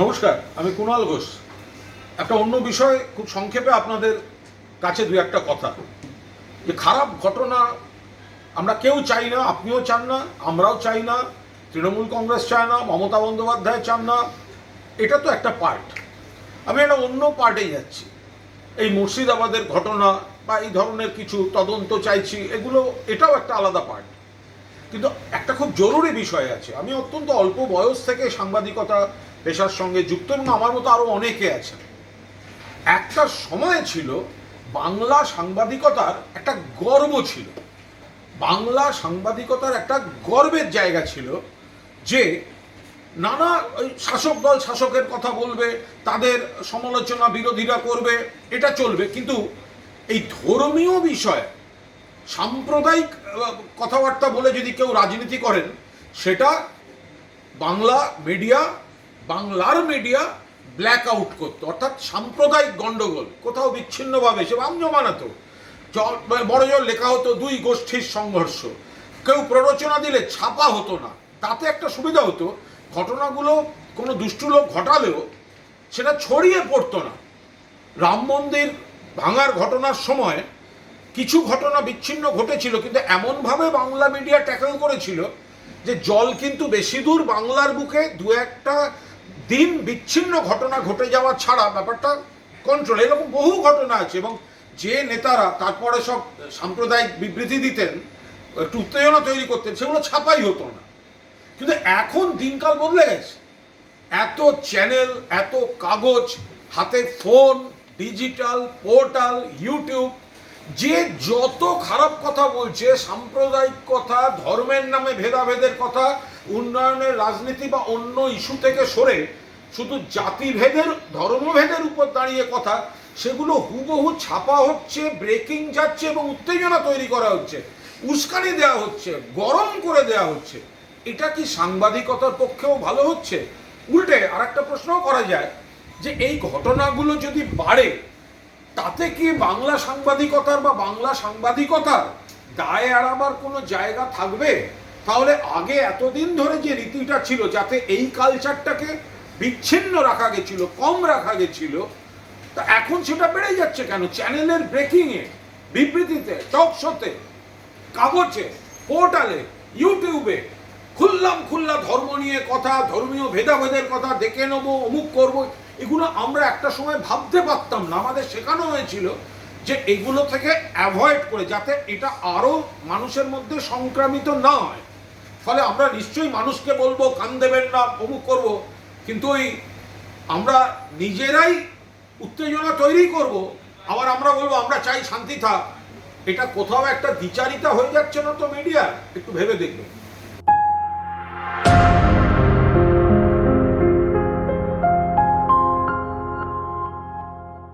নমস্কার, আমি কুণাল ঘোষ। একটা অন্য বিষয় খুব সংক্ষেপে আপনাদের কাছে দু একটা কথা। যে খারাপ ঘটনা আমরা কেউ চাই না, আপনিও চান না, আমরাও চাই না, তৃণমূল কংগ্রেস চায় না, মমতা বন্দ্যোপাধ্যায় চান না, এটা তো একটা পার্ট। আমি একটা অন্য পার্টে যাচ্ছি। এই মুর্শিদাবাদের ঘটনা বা এই ধরনের কিছু তদন্ত চাইছি, এগুলো, এটাও একটা আলাদা পার্ট। কিন্তু একটা খুব জরুরি বিষয় আছে। আমি অত্যন্ত অল্প বয়স থেকে সাংবাদিকতা পেশার সঙ্গে যুক্ত এবং আমার মতো আরও অনেকে আছেন। একটা সময় ছিল বাংলা সাংবাদিকতার একটা গর্ব ছিল। বাংলা সাংবাদিকতার একটা গর্বের জায়গা ছিল যে নানা শাসক দল শাসকের কথা বলবে, তাদের সমালোচনা বিরোধীরা করবে, এটা চলবে। কিন্তু এই ধর্মীয় বিষয় সাম্প্রদায়িক কথাবার্তা বলে যদি কেউ রাজনীতি করেন, সেটা বাংলা মিডিয়া বাংলার মিডিয়া ব্ল্যাক আউট করতো, অর্থাৎ সাম্প্রদায়িক গন্ডগোল, কোথাও বিচ্ছিন্নভাবে, সে বাম জমানাতো জ- বড় জোর লেখা হতো, দুই গোষ্ঠীর সংঘর্ষ। কেউ প্ররোচনা দিলে ছাপা হতো না। তাতে একটা সুবিধা হতো, ঘটনাগুলো কোনো দুষ্টু লোক ঘটালেও সেটা ছড়িয়ে পড়তো না। রাম মন্দির ভাঙার ঘটনার সময় কিছু ঘটনা বিচ্ছিন্ন ঘটেছিল, কিন্তু এমনভাবে বাংলা মিডিয়া ট্যাকেল করেছিল যে জল কিন্তু বেশি দূর বাংলার বুকে দু একটা দিন বিচ্ছিন্ন ঘটনা ঘটে যাওয়া ছাড়া ব্যাপারটা কন্ট্রোল এরকম বহু ঘটনা আছে এবং যে নেতারা তারপরে সব সাম্প্রদায়িক বিবৃতি দিতেন, একটু উত্তেজনা তৈরি করতেন, সেগুলো ছাপাই হতো না। কিন্তু এখন দিনকাল বদলে গেছে। এত চ্যানেল এত কাগজ, হাতে ফোন ডিজিটাল পোর্টাল ইউটিউব যে যত খারাপ কথা বলছে, সাম্প্রদায়িক কথা, ধর্মের নামে ভেদাভেদের কথা উন্নয়নের রাজনীতি বা অন্য ইস্যু থেকে সরে শুধু জাতিভেদের, ধর্মভেদের উপর দাঁড়িয়ে কথা, সেগুলো হুবহু ছাপা হচ্ছে ব্রেকিং যাচ্ছে এবং উত্তেজনা তৈরি করা হচ্ছে, উস্কানি দেওয়া হচ্ছে, গরম করে দেওয়া হচ্ছে। এটা কি সাংবাদিকতার পক্ষেও ভালো হচ্ছে? উল্টে আরেকটা প্রশ্নও করা যায় যে এই ঘটনাগুলো যদি বাড়ে, তাতে কি বাংলা সাংবাদিকতার বা বাংলা সাংবাদিকতার দায় এড়াবার কোনো জায়গা থাকবে? তাহলে আগে এতদিন ধরে যে রীতিটা ছিল যাতে এই কালচারটাকে বিচ্ছিন্ন রাখা গেছিল, কম রাখা গেছিল, তা এখন সেটা বেড়ে যাচ্ছে কেন? চ্যানেলের ব্রেকিংয়ে বিবৃতিতে টক শোতে কাগজে পোর্টালে ইউটিউবে খুললাম খুল্লা ধর্ম নিয়ে কথা, ধর্মীয় ভেদাভেদের কথা দেখে নেব, অমুক করব, এগুলো আমরা একটা সময় ভাবতে পারতাম না। আমাদের শেখানো হয়েছিল যে এগুলো থেকে অ্যাভয়েড করে, যাতে এটা আরও মানুষের মধ্যে সংক্রামিত না হয় ফলে আমরা নিশ্চয়ই মানুষকে বলব, কান দেবেন না, অমুক করব। কিন্তু ওই আমরা নিজেরাই উত্তেজনা তৈরি করব। আবার আমরা বলব, আমরা চাই শান্তি থাক। এটা কোথাও একটা দ্বিচারিতা হয়ে যাচ্ছে না তো মিডিয়া একটু ভেবে দেখবেন।